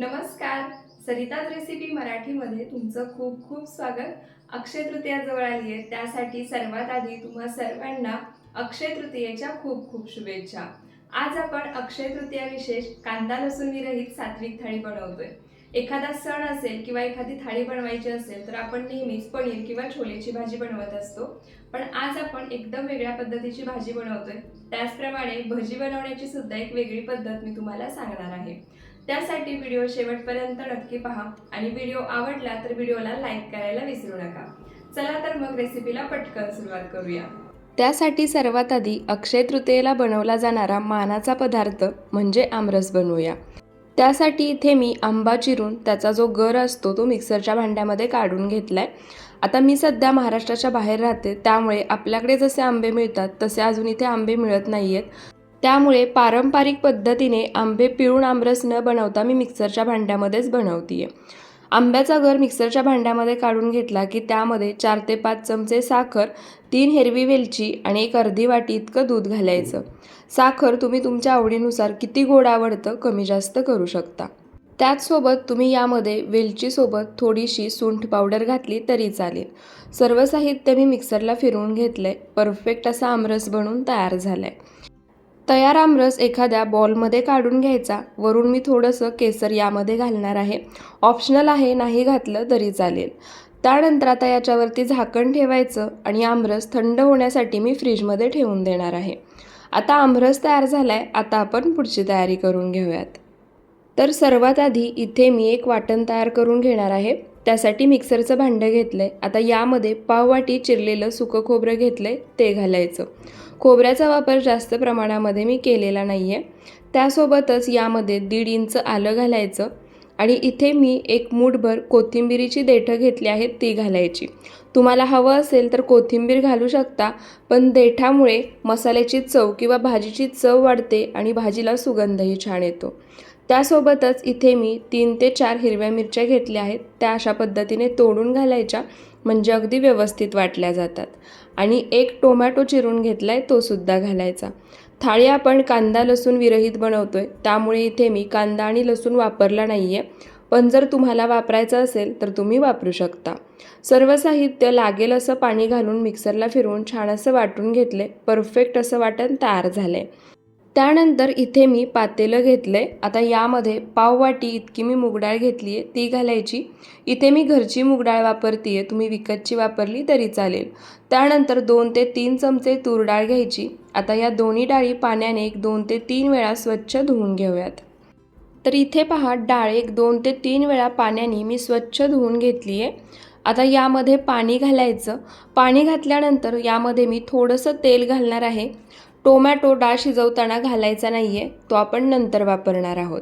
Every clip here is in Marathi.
नमस्कार. सरिताज रेसिपी मराठीमध्ये तुमचं खूप खूप स्वागत. अक्षय तृतीया जवळ आली आहे त्यासाठी सर्वात आधी तुम्हा सर्वांना अक्षय तृतीयेच्या खूप खूप शुभेच्छा. आज आपण अक्षय तृतीया विशेष कांदा लसूण विरहित सात्विक थाळी बनवतोय. एखादा सण असेल किंवा एखादी थाळी बनवायची असेल तर आपण नेहमीच पनीर किंवा छोलेची भाजी बनवत असतो. पण आज आपण एकदम वेगळ्या पद्धतीची भाजी बनवतोय. त्याचप्रमाणे भजी बनवण्याची सुद्धा एक वेगळी पद्धत मी तुम्हाला सांगणार आहे. त्यासाठी व्हिडिओ शेवटपर्यंत नक्की पहा आणि व्हिडिओ आवडला तर व्हिडिओला लाईक करायला विसरू नका. चला तर मग रेसिपीला पटकन सुरुवात करूया. त्यासाठी सर्वात आधी अक्षय तृतीयेला बनवला जाणारा मानाचा पदार्थ म्हणजे आमरस बनवूया. त्यासाठी इथे मी आंबा चिरून त्याचा जो गर असतो तो मिक्सरच्या भांड्यामध्ये काढून घेतलाय. आता मी सध्या महाराष्ट्राच्या बाहेर राहते त्यामुळे आपल्याकडे जसे आंबे मिळतात तसे अजून इथे आंबे मिळत नाही आहेत त्यामुळे पारंपरिक पद्धतीने आंबे पिळून आमरस न बनवता मी मिक्सरच्या भांड्यामध्येच बनवते आहे आंब्याचा गर मिक्सरच्या भांड्यामध्ये काढून घेतला की त्यामध्ये चार ते पाच चमचे साखर तीन हिरवी वेलची आणि एक अर्धी वाटी इतकं दूध घालायचं. साखर तुम्ही तुमच्या आवडीनुसार किती गोड आवडतं कमी जास्त करू शकता. त्याचसोबत तुम्ही यामध्ये वेलचीसोबत थोडीशी सुंठ पावडर घातली तरी चालेल. सर्व साहित्य मी मिक्सरला फिरवून घेतलं आहे परफेक्ट असा आमरस बनून तयार झाला आहे तयार आमरस एखाद्या बॉलमध्ये काढून घ्यायचा. वरून मी थोडंसं केसर यामध्ये घालणार आहे. ऑप्शनल आहे नाही घातलं तरी चालेल. त्यानंतर आता याच्यावरती झाकण ठेवायचं आणि आमरस थंड होण्यासाठी मी फ्रीजमध्ये ठेवून देणार आहे. आता आमरस तयार झाला आहे आता आपण पुढची तयारी करून घेऊयात. तर सर्वात आधी इथे मी एक वाटण तयार करून घेणार आहे. त्यासाठी मिक्सरचं भांडं घेतलं आहे आता यामध्ये पाववाटी चिरलेलं सुकं खोबरं घेतलं आहे ते घालायचं. खोबऱ्याचा वापर जास्त प्रमाणामध्ये मी केलेला नाही आहे त्यासोबतच यामध्ये दीड इंच आलं घालायचं आणि इथे मी एक मूठभर कोथिंबिरीची देठं घेतली आहेत ती घालायची. तुम्हाला हवं असेल तर कोथिंबीर घालू शकता पण देठामुळे मसाल्याची चव किंवा भाजीची चव वाढते आणि भाजीला सुगंधही छान येतो. त्यासोबतच इथे मी तीन ते चार हिरव्या मिरच्या घेतल्या आहेत. त्या अशा पद्धतीने तोडून घालायच्या म्हणजे अगदी व्यवस्थित वाटल्या जातात. आणि एक टोमॅटो चिरून घेतला आहे तोसुद्धा घालायचा. थाळी आपण कांदा लसूण विरहित बनवतो आहे त्यामुळे इथे मी कांदा आणि लसूण वापरला नाही आहे पण जर तुम्हाला वापरायचं असेल तर तुम्ही वापरू शकता. सर्व साहित्य लागेल असं पाणी घालून मिक्सरला फिरवून छान असं वाटून घेतले परफेक्ट असं वाटण तयार झालं आहे त्यानंतर इथे मी पातेलं घेतलं आहे आता यामध्ये पाववाटी इतकी मी मुगडाळ घेतली आहे ती घालायची. इथे मी घरची मुगडाळ वापरते आहे तुम्ही विकतची वापरली तरी चालेल. त्यानंतर दोन ते तीन चमचे तूर डाळ घ्यायची. आता या दोन्ही डाळी पाण्याने एक दोन ते तीन वेळा स्वच्छ धुवून घेऊयात. तर इथे पहा डाळ एक दोन ते तीन वेळा पाण्याने मी स्वच्छ धुवून घेतली आहे आता यामध्ये पाणी घालायचं. पाणी घातल्यानंतर यामध्ये मी थोडंसं तेल घालणार आहे. टोमॅटो डाळ शिजवताना घालायचा नाही आहे तो आपण नंतर वापरणार आहोत.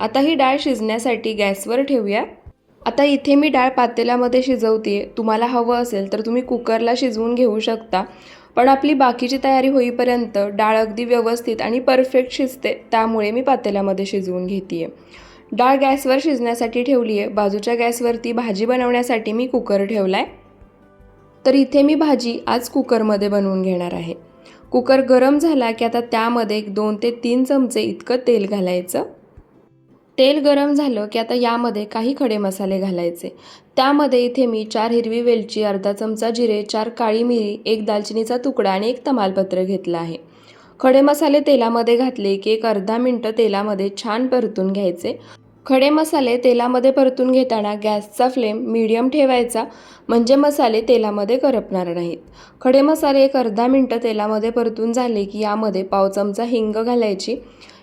आता ही डाळ शिजण्यासाठी गॅसवर ठेवूया. आता इथे मी डाळ पातेल्यामध्ये शिजवते तुम्हाला हवं असेल तर तुम्ही कुकरला शिजवून घेऊ शकता. पण आपली बाकीची तयारी होईपर्यंत डाळ अगदी व्यवस्थित आणि परफेक्ट शिजते त्यामुळे मी पातेल्यामध्ये शिजवून घेते आहे डाळ गॅसवर शिजण्यासाठी ठेवली आहे बाजूच्या गॅसवरती भाजी बनवण्यासाठी मी कुकर ठेवला आहे तर इथे मी भाजी आज कुकरमध्ये बनवून घेणार आहे. कुकर गरम झाला की आता त्यामध्ये एक दोन ते तीन चमचे इतकं तेल घालायचं. तेल गरम झालं की आता यामध्ये काही खडे मसाले घालायचे. त्यामध्ये इथे मी चार हिरवी वेलची अर्धा चमचा जिरे चार काळी मिरी एक दालचिनीचा तुकडा आणि एक तमालपत्र घेतलं आहे. खडे मसाले तेलामध्ये घातले की एक अर्धा मिनटं तेलामध्ये छान परतून घ्यायचे. खडे मसाले तेलामध्ये परतून घेताना गॅसचा फ्लेम मीडियम ठेवायचा म्हणजे मसाले तेलामध्ये करपणार नाहीत. खडे मसाले एक अर्धा मिनटं तेलामध्ये परतून झाले की यामध्ये पाव चमचा हिंग घालायची.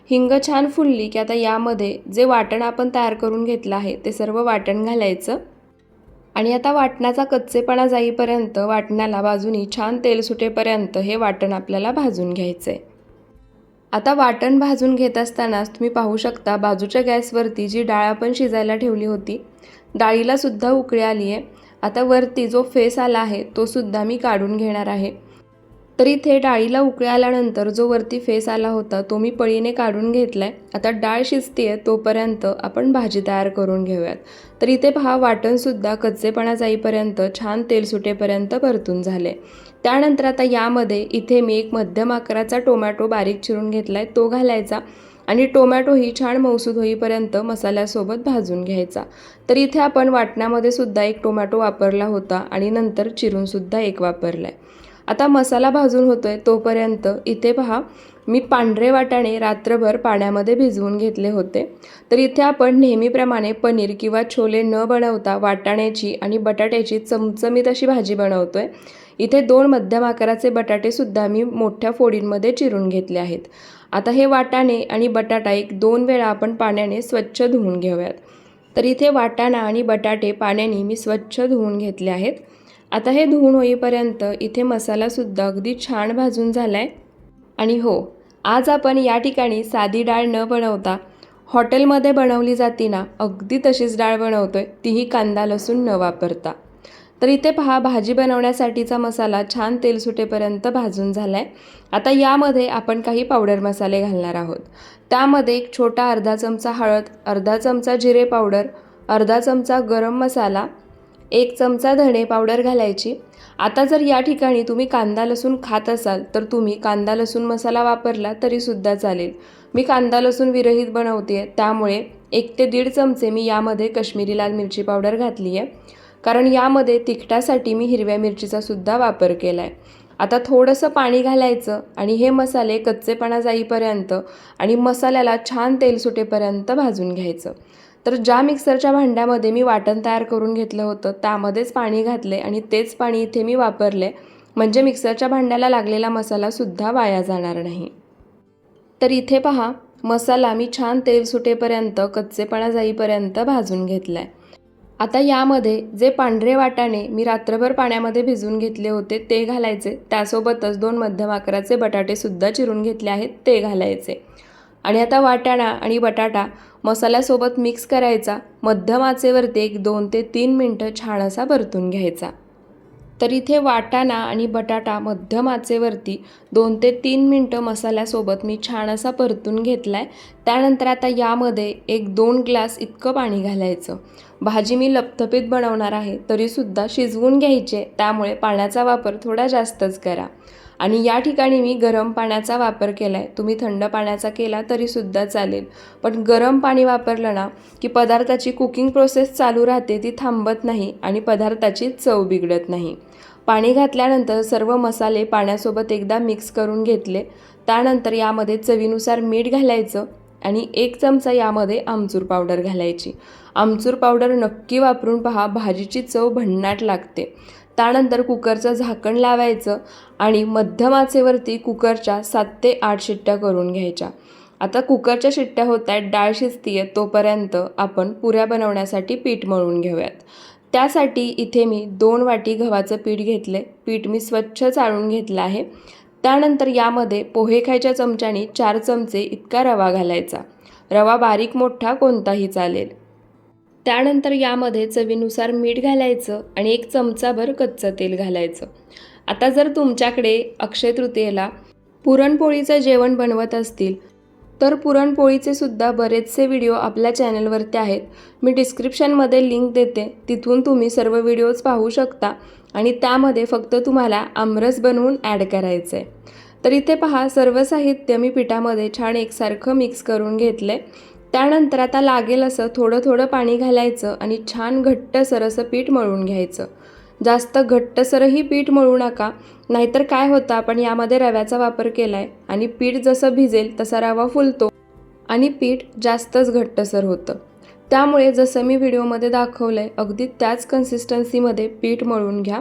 हिंग छान फुलली की आता यामध्ये जे वाटण आपण तयार करून घेतलं आहे ते सर्व वाटण घालायचं. आणि आता वाटणाचा कच्चेपणा जाईपर्यंत वाटणाला बाजूनी छान तेल सुटेपर्यंत हे वाटण आपल्याला भाजून घ्यायचं आहे आता वाटण भाजून घेत असतानाच तुम्ही पाहू शकता बाजूच्या गॅसवरती जी डाळ आपण शिजायला ठेवली होती डाळीलासुद्धा उकळी आली आहे. आता वरती जो फेस आला आहे तो सुद्धा मी काढून घेणार आहे. तर इथे डाळीला उकळी आल्यानंतर जो वरती फेस आला होता तो मी पळीने काढून घेतला आहे आता डाळ शिजते तोपर्यंत आपण भाजी तयार करून घेऊयात. तर इथे पहा वाटणसुद्धा कच्चेपणा जाईपर्यंत छान तेल सुटेपर्यंत परतून झाले त्यानंतर आता यामध्ये इथे मी एक मध्यम आकाराचा टोमॅटो बारीक चिरून घेतला आहे तो घालायचा आणि टोमॅटोही छान मौसूद होईपर्यंत मसाल्यासोबत भाजून घ्यायचा. तर इथे आपण वाटण्यामध्ये सुद्धा एक टोमॅटो वापरला होता आणि नंतर चिरूनसुद्धा एक वापरला आहे आता मसाला भाजून होतो आहे तोपर्यंत इथे पहा मी पांढरे वाटाणे रात्रभर पाण्यामध्ये भिजवून घेतले होते. तर इथे आपण नेहमीप्रमाणे पनीर किंवा छोले न बनवता वाटाण्याची आणि बटाट्याची चमचमीत अशी भाजी बनवतो आहे इथे दोन मध्यम आकाराचे बटाटेसुद्धा मी मोठ्या फोडींमध्ये चिरून घेतले आहेत. आता हे वाटाणे आणि बटाटा एक दोन वेळा आपण पाण्याने स्वच्छ धुवून घेऊयात. तर इथे वाटाणा आणि बटाटे पाण्याने मी स्वच्छ धुवून घेतले आहेत. आता हे धुवून होईपर्यंत इथे मसालासुद्धा अगदी छान भाजून झाला आहे आणि हो आज आपण या ठिकाणी साधी डाळ न बनवता हॉटेलमध्ये बनवली जाती ना अगदी तशीच डाळ बनवतो आहे तीही कांदा लसूण न वापरता. तर इथे पहा भाजी बनवण्यासाठीचा मसाला छान तेल सुटेपर्यंत भाजून झाला आहे आता यामध्ये आपण काही पावडर मसाले घालणार आहोत. त्यामध्ये एक छोटा अर्धा चमचा हळद अर्धा चमचा जिरे पावडर अर्धा चमचा गरम मसाला एक चमचा धणे पावडर घालायची. आता जर या ठिकाणी तुम्ही कांदा लसूण खात असाल तर तुम्ही कांदा लसूण मसाला वापरला तरीसुद्धा चालेल. मी कांदा लसूण विरहित बनवते त्यामुळे एक ते दीड चमचे मी यामध्ये काश्मीरी लाल मिरची पावडर घातली आहे कारण यामध्ये तिखटासाठी मी हिरव्या मिरचीचा सुद्धा वापर केला आहे आता थोडंसं पाणी घालायचं आणि हे मसाले कच्चेपणा जाईपर्यंत आणि मसाल्याला छान तेल सुटेपर्यंत भाजून घ्यायचं. तर ज्या मिक्सरच्या भांड्यामध्ये मी वाटण तयार करून घेतलं होतं त्यामध्येच पाणी घातले आणि तेच पाणी इथे मी वापरले म्हणजे मिक्सरच्या भांड्याला लागलेला मसालासुद्धा वाया जाणार नाही. तर इथे पहा मसाला मी छान तेल सुटेपर्यंत कच्चेपणा जाईपर्यंत भाजून घेतला आहे आता यामध्ये जे पांढरे वाटाणे मी रात्रभर पाण्यामध्ये भिजवून घेतले होते ते घालायचे. त्यासोबतच दोन मध्यम आकाराचे बटाटेसुद्धा चिरून घेतले आहेत ते घालायचे. आणि आता वाटाणा आणि बटाटा मसाल्यासोबत मिक्स करायचा. मध्यम आचेवरती एक दोन ते तीन मिनटं छान असा परतून घ्यायचा. तर इथे वाटाणा आणि बटाटा मध्यम आचेवरती दोन ते तीन मिनटं मसाल्यासोबत मी छान असा परतून घेतला आहे त्यानंतर आता यामध्ये एक दोन ग्लास इतकं पाणी घालायचं. भाजी मी लपथपीत बनवणार आहे तरीसुद्धा शिजवून घ्यायचे त्यामुळे पाण्याचा वापर थोडा जास्तच करा. आणि या ठिकाणी मी गरम पाण्याचा वापर केला आहे तुम्ही थंड पाण्याचा केला तरीसुद्धा चालेल. पण गरम पाणी वापरलं ना की पदार्थाची कुकिंग प्रोसेस चालू राहते ती थांबत नाही आणि पदार्थाची चव बिघडत नाही. पाणी घातल्यानंतर सर्व मसाले पाण्यासोबत एकदा मिक्स करून घेतले. त्यानंतर यामध्ये चवीनुसार मीठ घालायचं आणि एक चमचा यामध्ये आमचूर पावडर घालायची. आमचूर पावडर नक्की वापरून पहा भाजीची चव भन्नाट लागते. त्यानंतर कुकरचं झाकण लावायचं आणि मध्यम आचेवरती कुकरच्या सात ते आठ शिट्ट्या करून घ्यायच्या. आता कुकरच्या शिट्ट्या होत आहेत डाळ शिजती तोपर्यंत आपण पुऱ्या बनवण्यासाठी पीठ मळून घेऊयात. त्यासाठी इथे मी दोन वाटी गव्हाचं पीठ घेतलं आहे पीठ मी स्वच्छ चाळून घेतलं आहे. त्यानंतर यामध्ये पोहे खायच्या चमच्याने चार चमचे इतका रवा घालायचा. रवा बारीक मोठा कोणताही चालेल. त्यानंतर यामध्ये चवीनुसार मीठ घालायचं आणि एक चमचाभर कच्चं तेल घालायचं. आता जर तुमच्याकडे अक्षय तृतीयेला पुरणपोळीचं जेवण बनवत असतील तर पुरणपोळीचे सुद्धा बरेचसे व्हिडिओ आपल्या चॅनलवरती आहेत. मी डिस्क्रिप्शनमध्ये लिंक देते. तिथून तुम्ही सर्व व्हिडिओज पाहू शकता आणि त्यामध्ये फक्त तुम्हाला आमरस बनवून ॲड करायचं. आहे तर इथे पहा सर्व साहित्य मी पिठामध्ये छान एकसारखं मिक्स करून घेतलं आहे त्यानंतर आता लागेल असं थोडं थोडं पाणी घालायचं आणि छान घट्ट सरसं पीठ मळून घ्यायचं. जास्त घट्टसरही पीठ मळू नका. नाहीतर काय होतं आपण यामध्ये रव्याचा वापर केला आहे आणि पीठ जसं भिजेल तसा रवा फुलतो आणि पीठ जास्तच घट्टसर होतं. त्यामुळे जसं मी व्हिडिओमध्ये दाखवलं आहे अगदी त्याच कन्सिस्टन्सीमध्ये पीठ मळून घ्या.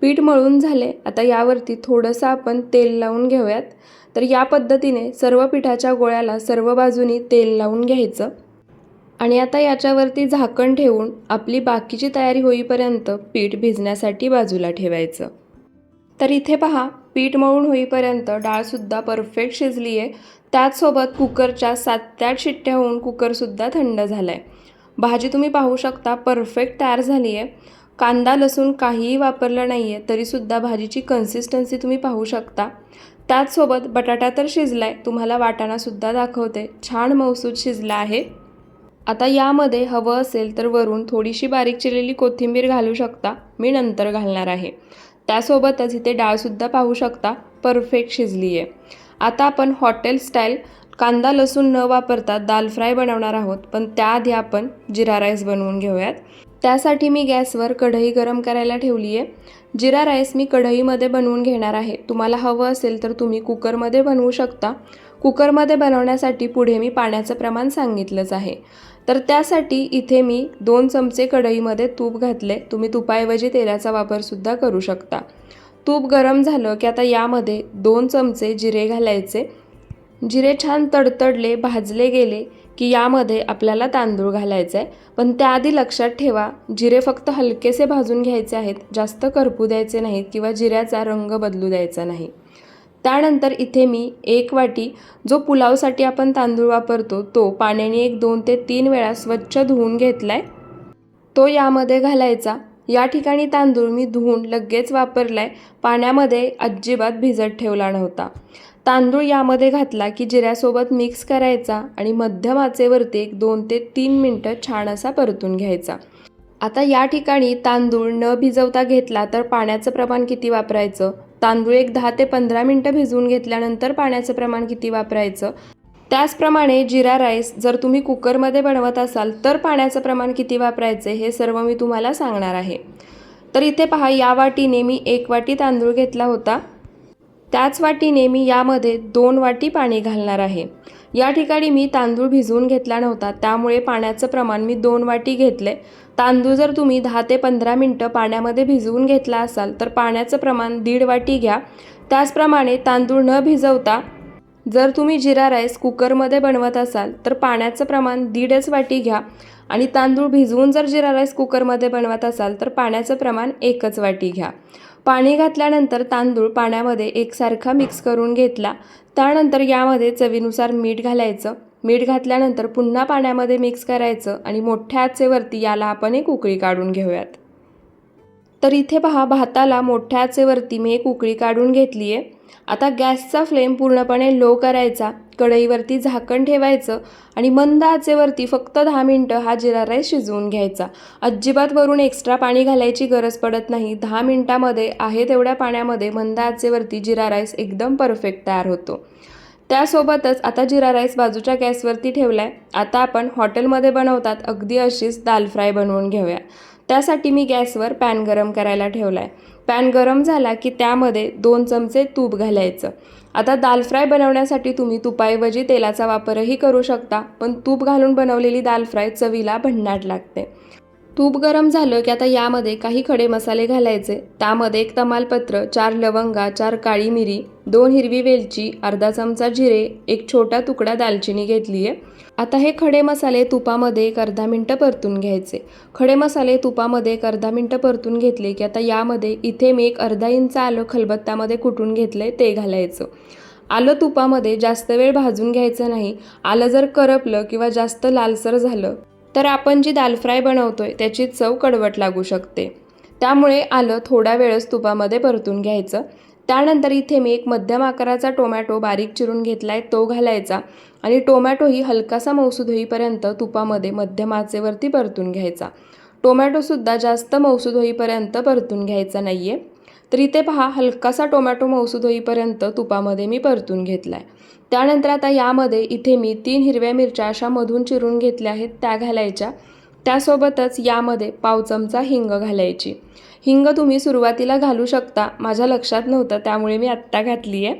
पीठ मळून झाले आता यावरती थोडंसं आपण तेल लावून घेऊयात. तर या पद्धतीने सर्व पिठाच्या गोळ्याला सर्व बाजूनी तेल लावून घ्यायचं. आणि आता याच्यावरती झाकण ठेवून आपली बाकीची तयारी होईपर्यंत पीठ भिजण्यासाठी बाजूला ठेवायचं. तर इथे पहा पीठ मळून होईपर्यंत डाळसुद्धा परफेक्ट शिजली आहे त्याचसोबत कुकरच्या सात ते आठ शिट्ट्या होऊन कुकरसुद्धा थंड झाला आहे भाजी तुम्ही पाहू शकता परफेक्ट तयार झाली आहे कांदा लसूण काहीही वापरलं नाही आहे तरीसुद्धा भाजीची कन्सिस्टन्सी तुम्ही पाहू शकता. त्याचसोबत बटाटा तर शिजला आहे तुम्हाला वाटाणासुद्धा दाखवते. छान मौसूद शिजला आहे. आता यामध्ये हवं असेल तर वरून थोडीशी बारीक चिरलेली कोथिंबीर घालू शकता. मी नंतर घालणार आहे. त्यासोबतच इथे डाळसुद्धा पाहू शकता. परफेक्ट शिजली आहे आता आपण हॉटेल स्टाईल कांदा लसूण न वापरता दाल फ्राय बनवणार आहोत. पण त्याआधी आपण जिरा राईस बनवून घेऊयात. त्यासाठी मी गॅसवर कढई गरम करायला ठेवली आहे जिरा राईस मी कढईमध्ये बनवून घेणार आहे. तुम्हाला हवं असेल तर तुम्ही कुकरमध्ये बनवू शकता. कुकरमध्ये बनवण्यासाठी पुढे मी पाण्याचं प्रमाण सांगितलंच आहे. तर त्यासाठी इथे मी दोन चमचे कढईमध्ये तूप घातले. तुम्ही तुपाऐवजी तेलाचा वापरसुद्धा करू शकता. तूप गरम झालं की आता यामध्ये दोन चमचे जिरे घालायचे. जिरे छान तडतडले भाजले गेले. की यामध्ये आपल्याला तांदूळ घालायचा आहे पण त्याआधी लक्षात ठेवा जिरे फक्त हलकेसे भाजून घ्यायचे आहेत जास्त करपू द्यायचे नाहीत किंवा जिऱ्याचा रंग बदलू द्यायचा नाही. त्यानंतर इथे मी एक वाटी जो पुलावसाठी आपण तांदूळ वापरतो तो पाण्याने एक दोन ते तीन वेळा स्वच्छ धुवून घेतला आहे तो यामध्ये घालायचा. या ठिकाणी तांदूळ मी धुवून लगेच वापरला आहे पाण्यामध्ये अजिबात भिजत ठेवला नव्हता. तांदूळ यामध्ये घातला की जिऱ्यासोबत मिक्स करायचा आणि मध्यम आचेवरती एक दोन ते तीन मिनटं छान असा परतून घ्यायचा. आता या ठिकाणी तांदूळ न भिजवता घेतला तर पाण्याचं प्रमाण किती वापरायचं? तांदूळ एक दहा ते पंधरा मिनटं भिजवून घेतल्यानंतर पाण्याचं प्रमाण किती वापरायचं? त्याचप्रमाणे जिरा राईस जर तुम्ही कुकरमध्ये बनवत असाल तर पाण्याचं प्रमाण किती वापरायचे हे सर्व मी तुम्हाला सांगणार आहे. तर इथे पहा या वाटीने मी एक वाटी तांदूळ घेतला होता. त्याच वाटीने मी यामध्ये दोन वाटी पाणी घालणार आहे. या ठिकाणी मी तांदूळ भिजवून घेतला नव्हता त्यामुळे पाण्याचं प्रमाण मी दोन वाटी घेतले. तांदूळ जर तुम्ही दहा ते पंधरा मिनटं पाण्यामध्ये भिजवून घेतला असाल तर पाण्याचं प्रमाण दीड वाटी घ्या. त्याचप्रमाणे तांदूळ न भिजवता जर तुम्ही जिरा राईस कुकरमध्ये बनवत असाल तर पाण्याचं प्रमाण दीडच वाटी घ्या. आणि तांदूळ भिजवून जर जिरा राईस कुकरमध्ये बनवत असाल तर पाण्याचं प्रमाण एकच वाटी घ्या. पाणी घातल्यानंतर तांदूळ पाण्यामध्ये एकसारखा मिक्स करून घेतला. त्यानंतर यामध्ये चवीनुसार मीठ घालायचं. मीठ घातल्यानंतर पुन्हा पाण्यामध्ये मिक्स करायचं आणि मोठ्या आचेवरती याला आपण एक उकळी काढून घेऊयात. तर इथे पहा भाताला मोठ्या आचेवरती मी एक उकळी काढून घेतली आहे आता गॅसचा फ्लेम पूर्णपणे लो करायचा कढईवरती झाकण ठेवायचं आणि मंद आचेवरती फक्त दहा मिनटं हा जिरा राईस शिजवून घ्यायचा. अजिबात वरून एक्स्ट्रा पाणी घालायची गरज पडत नाही. दहा मिनटामध्ये आहे तेवढ्या पाण्यामध्ये मंद आचेवरती जिरा राईस एकदम परफेक्ट तयार होतो. त्यासोबतच आता जिरा राईस बाजूच्या गॅसवरती ठेवला आहे आता आपण हॉटेलमध्ये बनवतात अगदी अशीच दाल फ्राय बनवून घेऊया. त्यासाठी मी गॅसवर पॅन गरम करायला ठेवला आहे पॅन गरम झाला की त्यामध्ये दोन चमचे तूप घालायचं. आता दाल फ्राय बनवण्यासाठी तुम्ही तुपाऐवजी तेलाचा वापरही करू शकता पण तूप घालून बनवलेली दाल फ्राय चवीला भन्नाट लागते. तूप गरम झालं की आता यामध्ये काही खडे मसाले घालायचे. त्यामध्ये एक तमालपत्र चार लवंगा चार काळी मिरी दोन हिरवी वेलची अर्धा चमचा जिरे एक छोटा तुकडा दालचिनी घेतली आहे आता हे खडे मसाले तुपामध्ये एक अर्धा मिनटं परतून घ्यायचे. खडे मसाले तुपामध्ये एक अर्धा मिनटं परतून घेतले की आता यामध्ये इथे मी एक अर्धा इंच आलं खलबत्त्यामध्ये कुटून घेतले ते घालायचं. आलं तुपामध्ये जास्त वेळ भाजून घ्यायचं नाही. आलं जर करपलं किंवा जास्त लालसर झालं तर आपण जी दाल फ्राय बनवतोय त्याची चव कडवट लागू शकते. त्यामुळे आलं थोडा वेळच तुपामध्ये परतून घ्यायचं. त्यानंतर इथे मी एक मध्यम आकाराचा टोमॅटो बारीक चिरून घेतला आहे तो घालायचा. आणि टोमॅटोही हलकासा मौसूद होईपर्यंत तुपामध्ये मध्यम आचेवरती परतून घ्यायचा. टोमॅटोसुद्धा जास्त मौसूद होईपर्यंत परतून घ्यायचा नाही आहे तर इथे पहा हलकासा टोमॅटो मौसूद होईपर्यंत तुपामध्ये मी परतून घेतला आहे त्यानंतर आता यामध्ये इथे मी तीन हिरव्या मिरच्या अशा मधून चिरून घेतल्या आहेत त्या घालायच्या. त्यासोबतच यामध्ये पाव चमचा हिंग घालायची. हिंग तुम्ही सुरुवातीला घालू शकता. माझ्या लक्षात नव्हतं त्यामुळे मी आत्ता घातली आहे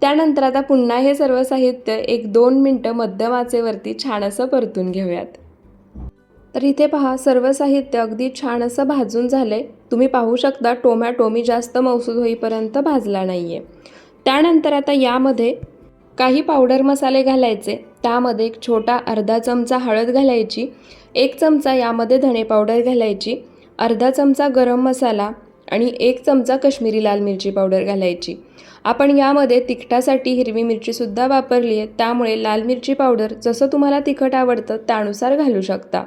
त्यानंतर आता पुन्हा हे सर्व साहित्य एक दोन मिनटं मध्यम आचेवरती छान असं परतून घेऊयात. तर इथे पहा सर्व साहित्य अगदी छान असं भाजून झालंय. तुम्ही पाहू शकता टोमॅटो मी जास्त मौसूद होईपर्यंत भाजला नाही आहे त्यानंतर आता यामध्ये काही पावडर मसाले घालायचे. त्यामध्ये एक छोटा अर्धा चमचा हळद घालायची. एक चमचा यामध्ये धणे पावडर घालायची. अर्धा चमचा गरम मसाला आणि एक चमचा कश्मीरी लाल मिरची पावडर घालायची. आपण यामध्ये तिखटासाठी हिरवी मिरचीसुद्धा वापरली आहे. त्यामुळे लाल मिरची पावडर जसं तुम्हाला तिखट आवडतं त्यानुसार घालू शकता.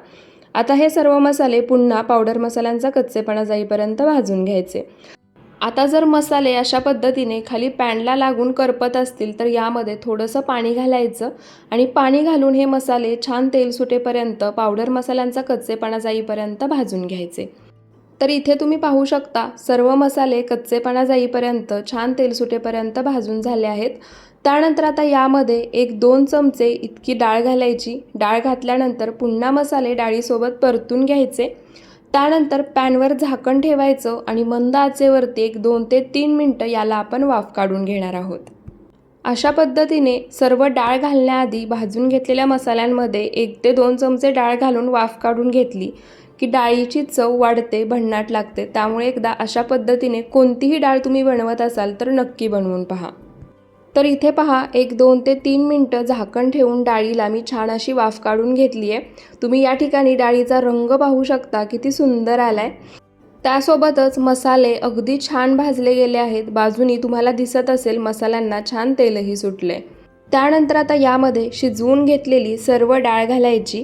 आता हे सर्व मसाले पुन्हा पावडर मसाल्यांचा कच्चेपणा जाईपर्यंत भाजून घ्यायचे. आता जर मसाले अशा पद्धतीने खाली पॅनला लागून करपत असतील तर यामध्ये थोडंसं पाणी घालायचं आणि पाणी घालून हे मसाले छान तेल सुटेपर्यंत पावडर मसाल्यांचा कच्चेपणा जाईपर्यंत भाजून घ्यायचे. तर इथे तुम्ही पाहू शकता सर्व मसाले कच्चेपणा जाईपर्यंत छान तेल सुटेपर्यंत भाजून झाले आहेत. त्यानंतर आता यामध्ये एक दोन चमचे इतकी डाळ घालायची. डाळ घातल्यानंतर पुन्हा मसाले डाळीसोबत परतून घ्यायचे. त्यानंतर पॅनवर झाकण ठेवायचं आणि मंद आचेवरती एक दोन ते तीन मिनटं याला आपण वाफ काढून घेणार आहोत. अशा पद्धतीने सर्व डाळ घालण्याआधी भाजून घेतलेल्या मसाल्यांमध्ये एक ते दोन चमचे डाळ घालून वाफ काढून घेतली की डाळीची चव वाढते भन्नाट लागते. त्यामुळे एकदा अशा पद्धतीने कोणतीही डाळ तुम्ही बनवत असाल तर नक्की बनवून पहा. तर इथे पहा एक दोन ते तीन मिनटं झाकण ठेवून डाळीला मी छान अशी वाफ काढून घेतली आहे. तुम्ही या ठिकाणी डाळीचा रंग पाहू शकता किती सुंदर आला आहे त्यासोबतच मसाले अगदी छान भाजले गेले आहेत. बाजूनी तुम्हाला दिसत असेल मसाल्यांना छान तेलही सुटले त्यानंतर आता यामध्ये शिजवून घेतलेली सर्व डाळ घालायची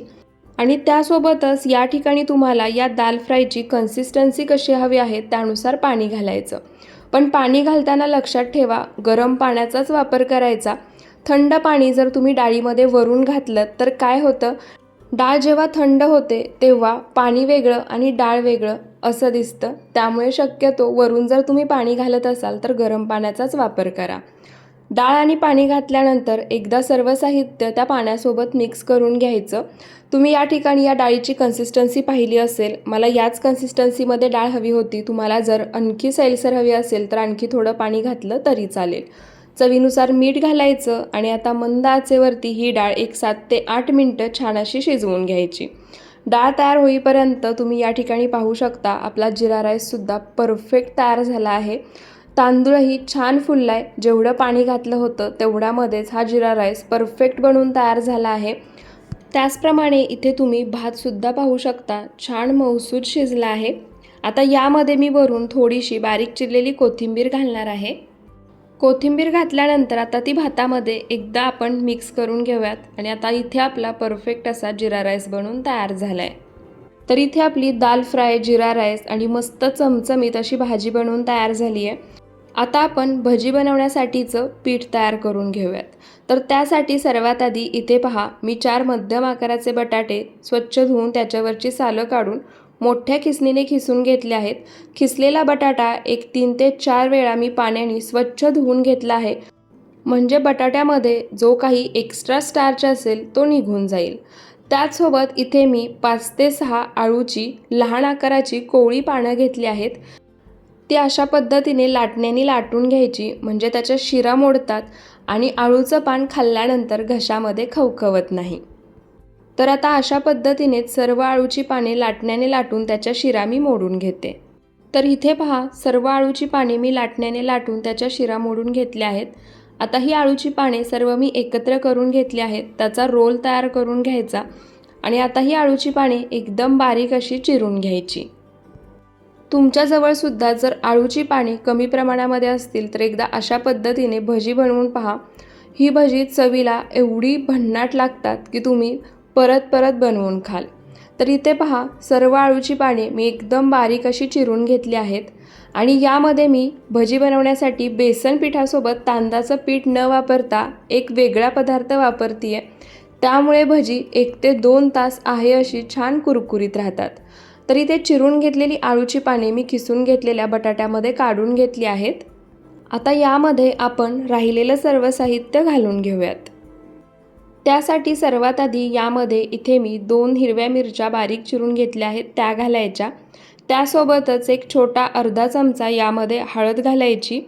आणि त्यासोबतच या ठिकाणी तुम्हाला या दाल फ्रायची कन्सिस्टन्सी कशी हवी आहे त्यानुसार पाणी घालायचं. पण पाणी घालताना लक्षात ठेवा गरम पाण्याचाच वापर करायचा. थंड पाणी जर तुम्ही डाळीमध्ये वरून घातलं तर काय होतं? डाळ जेव्हा थंड होते तेव्हा पाणी वेगळं आणि डाळ वेगळं असं दिसतं. त्यामुळे शक्यतो वरून जर तुम्ही पाणी घालत असाल तर गरम पाण्याचाच वापर करा. डाळ आणि पाणी घातल्यानंतर एकदा सर्व साहित्य त्या पाण्यासोबत मिक्स करून घ्यायचं. तुम्ही या ठिकाणी या डाळीची कन्सिस्टन्सी पाहिली असेल. मला याच कन्सिस्टन्सीमध्ये डाळ हवी होती. तुम्हाला जर आणखी सैलसर हवी असेल तर आणखी थोडं पाणी घातलं तरी चालेल. चवीनुसार मीठ घालायचं आणि आता मंद आचेवरती ही डाळ एक सात ते आठ मिनटं छान अशी शिजवून घ्यायची. डाळ तयार होईपर्यंत तुम्ही या ठिकाणी पाहू शकता आपला जिरा राईससुद्धा परफेक्ट तयार झाला आहे. तांदूळही छान फुललाय. आहे जेवढं पाणी घातलं होतं तेवढ्यामध्येच हा जिरा राईस परफेक्ट बनवून तयार झाला आहे. त्याचप्रमाणे इथे तुम्ही भातसुद्धा पाहू शकता. छान मौसूद शिजला आहे. आता यामध्ये मी वरून थोडीशी बारीक चिरलेली कोथिंबीर घालणार आहे. कोथिंबीर घातल्यानंतर आता ती भातामध्ये एकदा आपण मिक्स करून घेऊयात. आणि आता इथे आपला परफेक्ट असा जिरा राईस बनवून तयार झाला आहे तर इथे आपली दाल फ्राय जिरा राईस आणि मस्त चमचमीत अशी भाजी बनवून तयार झाली आहे आता आपण भजी बनवण्यासाठीचं पीठ तयार करून घेऊयात. तर त्यासाठी सर्वात आधी इथे पहा मी चार मध्यम आकाराचे बटाटे स्वच्छ धुवून त्याच्यावरची सालं काढून मोठ्या खिसणीने खिसून घेतले आहेत. खिसलेला बटाटा एक तीन ते चार वेळा मी पाण्याने स्वच्छ धुवून घेतला आहे. म्हणजे बटाट्यामध्ये जो काही एक्स्ट्रा स्टार्च असेल तो निघून जाईल. त्याचसोबत इथे मी पाच ते सहा आळूची लहान आकाराची कोवळी पानं घेतली आहेत. ती अशा पद्धतीने लाटण्याने लाटून घ्यायची म्हणजे त्याच्या शिरा मोडतात आणि आळूचं पान खाल्ल्यानंतर घशामध्ये खवखवत नाही. तर आता अशा पद्धतीनेच सर्व आळूची पाने लाटण्याने लाटून त्याच्या शिरा मी मोडून घेते. तर इथे पहा सर्व आळूची पाने मी लाटण्याने लाटून त्याच्या शिरा मोडून घेतल्या आहेत. आता ही आळूची पाने सर्व मी एकत्र करून घेतली आहेत. त्याचा रोल तयार करून घ्यायचा आणि आता ही आळूची पाने एकदम बारीक अशी चिरून घ्यायची. तुमच्याजवळसुद्धा जर आळूची पाने कमी प्रमाणामध्ये असतील तर एकदा अशा पद्धतीने भजी बनवून पहा. ही भजी चवीला एवढी भन्नाट लागतात की तुम्ही परत परत बनवून खाल. तर इथे पहा सर्व आळूची पाने मी एकदम बारीक अशी चिरून घेतली आहेत. आणि यामध्ये मी भजी बनवण्यासाठी बेसन पिठासोबत तांदळाचं पीठ न वापरता एक वेगळा पदार्थ वापरते आहे त्यामुळे भजी एक ते दोन तास आहे अशी छान कुरकुरीत राहतात. तर इथे चिरून घेतलेली आळूची पाने मी किसून घेतलेल्या बटाट्यामध्ये काढून घेतली आहेत. आता यामध्ये आपण राहिलेलं सर्व साहित्य घालून घेऊयात. त्यासाठी सर्वात आधी यामध्ये इथे मी दोन हिरव्या मिरच्या बारीक चिरून घेतल्या आहेत त्या घालायच्या. त्यासोबतच एक छोटा अर्धा चमचा यामध्ये हळद घालायची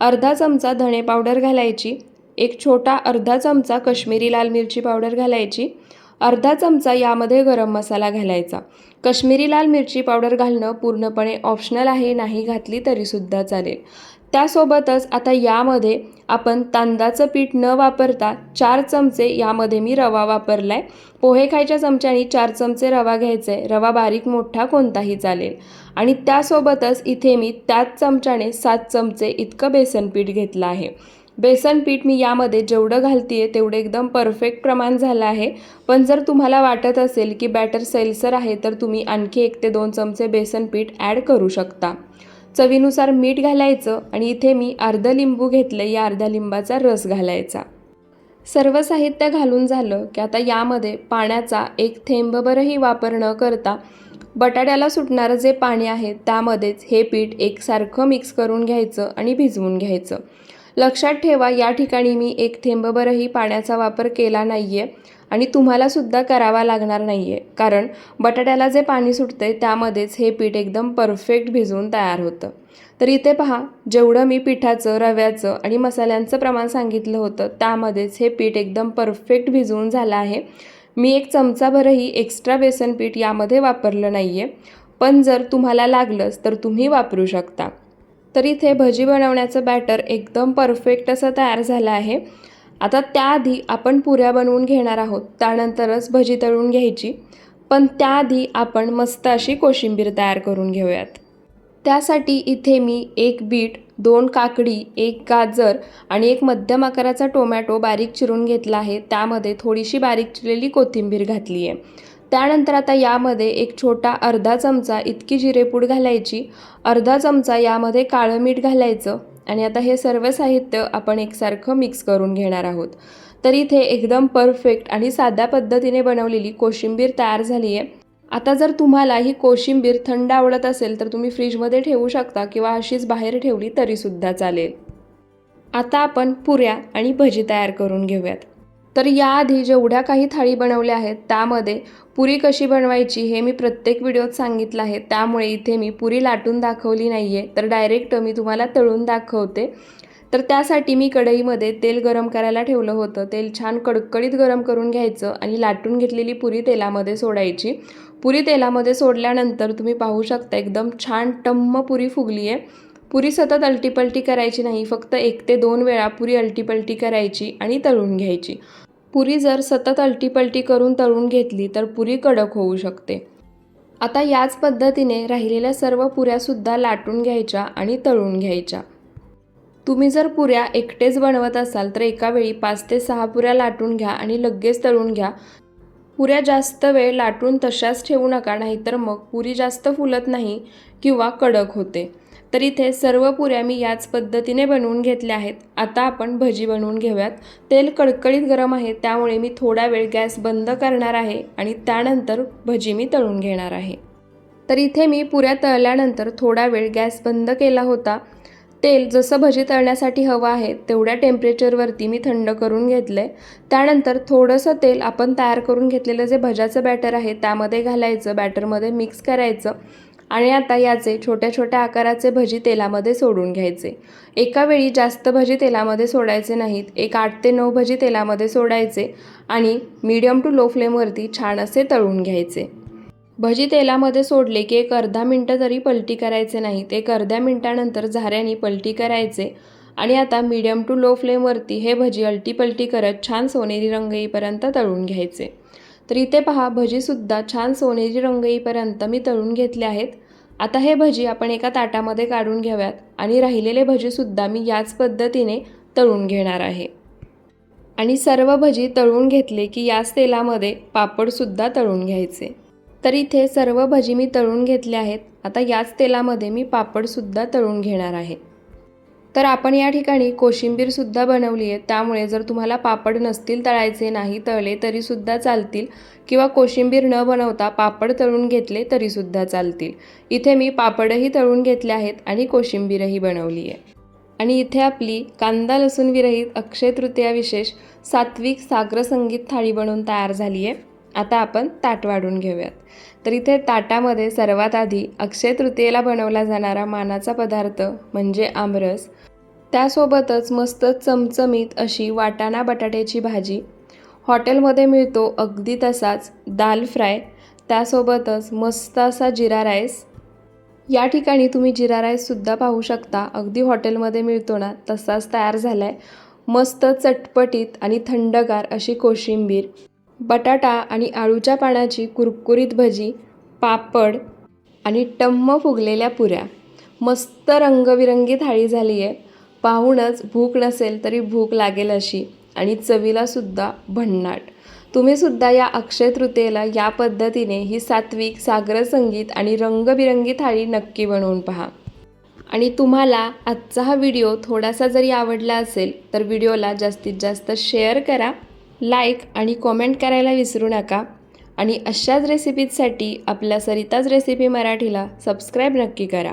अर्धा चमचा धणे पावडर घालायची एक छोटा अर्धा चमचा कश्मीरी लाल मिरची पावडर घालायची अर्धा चमचा यामध्ये गरम मसाला घालायचा. कश्मीरी लाल मिरची पावडर घालणं पूर्णपणे ऑप्शनल आहे नाही घातली तरीसुद्धा चालेल. त्यासोबतच आता यामध्ये आपण तांदळाचं पीठ न वापरता चार चमचे यामध्ये मी रवा वापरला आहे पोहे खायच्या चमच्याने चार चमचे रवा घ्यायचा आहे रवा बारीक मोठा कोणताही चालेल. आणि त्यासोबतच इथे मी त्याच चमच्याने सात चमचे इतकं बेसन पीठ घेतलं आहे. बेसन पीठ मी यामध्ये जेवढं घालते आहे तेवढं एकदम परफेक्ट प्रमाण झालं आहे. पण जर तुम्हाला वाटत असेल की बॅटर सैलसर आहे तर तुम्ही आणखी एक ते दोन चमचे बेसन पीठ ॲड करू शकता. चवीनुसार मीठ घालायचं आणि इथे मी अर्ध लिंबू घेतलं या अर्ध्या लिंबाचा रस घालायचा. सर्व साहित्य घालून झालं की आता यामध्ये पाण्याचा एक थेंबभरही वापर न करता बटाट्याला सुटणारं जे पाणी आहे त्यामध्येच हे पीठ एकसारखं मिक्स करून घ्यायचं आणि भिजवून घ्यायचं. लक्षात ठेवा या ठिकाणी मी एक थेंबभरही पाण्याचा वापर केला नाही आहे आणि तुम्हालासुद्धा करावा लागणार नाही आहे कारण बटाट्याला जे पाणी सुटते त्यामध्येच हे पीठ एकदम परफेक्ट भिजवून तयार होतं. तर इथे पहा जेवढं मी पिठाचं रव्याचं आणि मसाल्यांचं प्रमाण सांगितलं होतं त्यामध्येच हे पीठ एकदम परफेक्ट भिजवून झालं आहे. मी एक चमचाभरही एक्स्ट्रा बेसन पीठ यामध्ये वापरलं नाही आहे पण जर तुम्हाला लागलंच तर तुम्ही वापरू शकता. तर इथे भजी बनवण्याचं बॅटर एकदम परफेक्ट असं तयार झालं आहे. आता त्याआधी आपण पुऱ्या बनवून घेणार आहोत. त्यानंतरच भजी तळून घ्यायची. पण त्याआधी आपण मस्त अशी कोशिंबीर तयार करून घेऊयात. त्यासाठी इथे मी एक बीट दोन काकडी एक गाजर आणि एक मध्यम आकाराचा टोमॅटो बारीक चिरून घेतला आहे. त्यामध्ये थोडीशी बारीक चिरलेली कोथिंबीर घातली आहे त्यानंतर आता यामध्ये एक छोटा अर्धा चमचा इतकी जिरेपूड घालायची अर्धा चमचा यामध्ये काळं मीठ घालायचं आणि आता हे सर्व साहित्य आपण एकसारखं मिक्स करून घेणार आहोत. तर इथे एकदम परफेक्ट आणि साध्या पद्धतीने बनवलेली कोशिंबीर तयार झाली आहे आता जर तुम्हाला ही कोशिंबीर थंड आवडत असेल तर तुम्ही फ्रीजमध्ये ठेवू शकता किंवा अशीच बाहेर ठेवली तरीसुद्धा चालेल. आता आपण पुऱ्या आणि भजी तयार करून घेऊयात. तर याआधी जेवढ्या काही थाळी बनवल्या आहेत त्यामध्ये पुरी कशी बनवायची हे मी प्रत्येक व्हिडिओत सांगितलं आहे. त्यामुळे इथे मी पुरी लाटून दाखवली नाही आहे तर डायरेक्ट मी तुम्हाला तळून दाखवते. तर त्यासाठी मी कढईमध्ये तेल गरम करायला ठेवलं होतं. तेल छान कडकडीत गरम करून घ्यायचं आणि लाटून घेतलेली पुरी तेलामध्ये सोडायची. पुरी तेलामध्ये सोडल्यानंतर तुम्ही पाहू शकता एकदम छान टम्म पुरी फुगली आहे पुरी सतत अलटीपलटी करायची नाही. फक्त एक ते दोन वेळा पुरी अलटीपलटी करायची आणि तळून घ्यायची. पुरी जर सतत अलटीपलटी करून तळून घेतली तर पुरी कडक होऊ शकते. आता याच पद्धतीने राहिलेल्या सर्व पुऱ्यासुद्धा लाटून घ्यायच्या आणि तळून घ्यायच्या. तुम्ही जर पुऱ्या एकटेच बनवत असाल तर एका वेळी पाच ते सहा पुऱ्या लाटून घ्या आणि लगेच तळून घ्या. पुऱ्या जास्त वेळ लाटून तशाच ठेवू नका नाहीतर मग पुरी जास्त फुलत नाही किंवा कडक होते. तर इथे सर्व पुऱ्या मी याच पद्धतीने बनवून घेतल्या आहेत. आता आपण भजी बनवून घेऊयात. तेल कडकडीत गरम आहे त्यामुळे मी थोडा वेळ गॅस बंद करणार आहे आणि त्यानंतर भजी मी तळून घेणार आहे. तर इथे मी पुऱ्या तळल्यानंतर थोडा वेळ गॅस बंद केला होता. तेल जसं भजी तळण्यासाठी हवं आहे तेवढ्या टेम्परेचरवरती मी थंड करून घेतलं. आहे त्यानंतर थोडंसं तेल आपण तयार करून घेतलेलं जे भज्याचं बॅटर आहे त्यामध्ये घालायचं बॅटरमध्ये मिक्स करायचं. आणि आता याचे छोट्या छोट्या आकाराचे भजी तेलामध्ये सोडून घ्यायचे. एका वेळी जास्त भजी तेलामध्ये सोडायचे नाहीत. एक आठ ते नऊ भजी तेलामध्ये सोडायचे आणि मीडियम टू लो फ्लेमवरती छान असे तळून घ्यायचे. भजी तेलामध्ये सोडले की एक अर्धा मिनटं तरी पलटी करायचे नाहीत. एक अर्ध्या मिनटानंतर झाऱ्याने पलटी करायचे आणि आता मीडियम टू लो फ्लेमवरती हे भजी अलटी पलटी करत छान सोनेरी रंग येईपर्यंत तळून घ्यायचे. तर इथे पहा भजीसुद्धा छान सोनेरी रंग येईपर्यंत मी तळून घेतले आहेत. आता हे भजी आपण एका ताटामध्ये काढून घ्याव्यात आणि राहिलेले भजीसुद्धा मी याच पद्धतीने तळून घेणार आहे. आणि सर्व भजी तळून घेतले की याच तेलामध्ये पापडसुद्धा तळून घ्यायचे. तर इथे सर्व भजी मी तळून घेतले आहेत. आता याच तेलामध्ये मी पापडसुद्धा तळून घेणार आहे. तर आपण या ठिकाणी कोशिंबीरसुद्धा बनवली आहे. त्यामुळे जर तुम्हाला पापड नसतील तळायचे नाही तळले तरीसुद्धा चालतील. किंवा कोशिंबीर न बनवता पापड तळून घेतले तरीसुद्धा चालतील. इथे मी पापडही तळून घेतले आहेत आणि कोशिंबीरही बनवली आहे. आणि इथे आपली कांदा लसूण विरहित अक्षय तृतीया विशेष सात्विक सागर संगीत थाळी बनवून तयार झाली आहे. आता आपण ताट वाढून घेऊयात. तर इथे ताटामध्ये सर्वात आधी अक्षय तृतीयेला बनवला जाणारा मानाचा पदार्थ म्हणजे आमरस. त्यासोबतच मस्त चमचमीत अशी वाटाणा बटाट्याची भाजी. हॉटेलमध्ये मिळतो अगदी तसाच दाल फ्राय त्यासोबतच मस्त असा जिरा राईस. या ठिकाणी तुम्ही जिरा राईससुद्धा पाहू शकता. अगदी हॉटेलमध्ये मिळतो ना तसाच तयार झाला आहे मस्त चटपटीत आणि थंडगार अशी कोशिंबीर बटाटा आणि आळूच्या पानाची कुरकुरीत भजी पापड आणि टम्म फुगलेल्या पुऱ्या. मस्त रंगबिरंगी थाळी झाली आहे पाहूनच भूक नसेल तरी भूक लागेल अशी. आणि चवीलासुद्धा भन्नाट. तुम्हीसुद्धा या अक्षय तृतीयेला या पद्धतीने ही सात्विक सागर संगीत आणि रंगबिरंगी थाळी नक्की बनवून पहा. आणि तुम्हाला आजचा हा व्हिडिओ थोडासा जरी आवडला असेल तर व्हिडिओला जास्तीत जास्त शेअर करा लाईक आणि कॉमेंट करायला विसरू नका. आणि अशाच रेसिपीजसाठी आपल्या सरिताज रेसिपी मराठीला सबस्क्राईब नक्की करा.